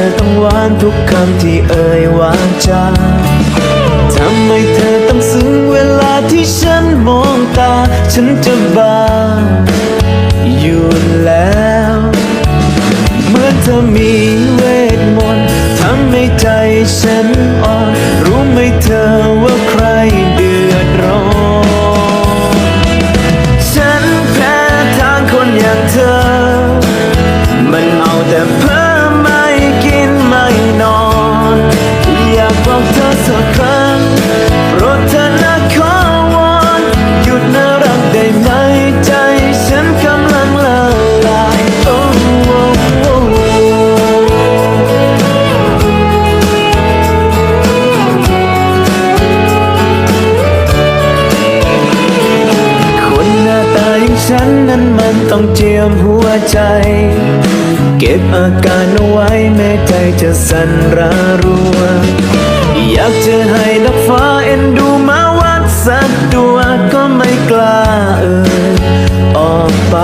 อต้องหวานทุกคำที่เอ่ยวาจาทำไมเธอต้องซึ้งเวลาที่ฉันมองตา ฉันจะบ้าอยู่แล้วเมื่อเธอมีเวทมนต์ทำให้ใจฉันอ่อน รู้ไหมเธอว่าใครเดือดร้อน ฉันแพ้ทางคนอย่างเธอ ต้องเจียมหัวใจ เก็บอาการเอาไว้แม้ใจจะสั่นระรัว อยากจะให้นกฟ้าเอ็นดูมาวัดสักตัวก็ไม่กล้าเอ่ยออกไป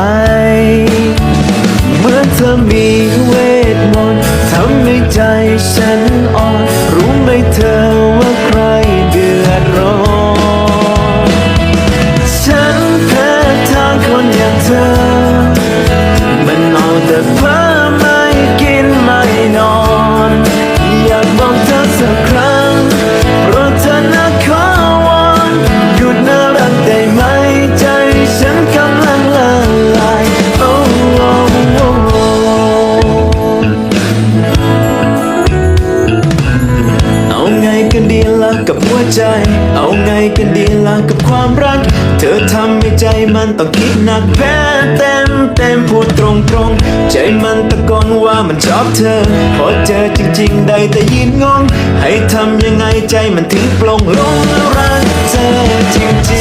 เมื่อเธอมีเวทมนต์ทำให้ใจฉันอ่อนรู้ไหมเธอ กับหัวใจ เอาไงกันดีล่ะกับความรัก เธอทำให้ใจมันต้องคิดหนักแพ้เต็มเต็มพูดตรงตรงใจมันตะโกนว่ามันชอบเธอ พอเจอจริงๆได้แต่ยินงง ให้ทำยังไงใจมันถึงปลงลงรักเธอจริงๆ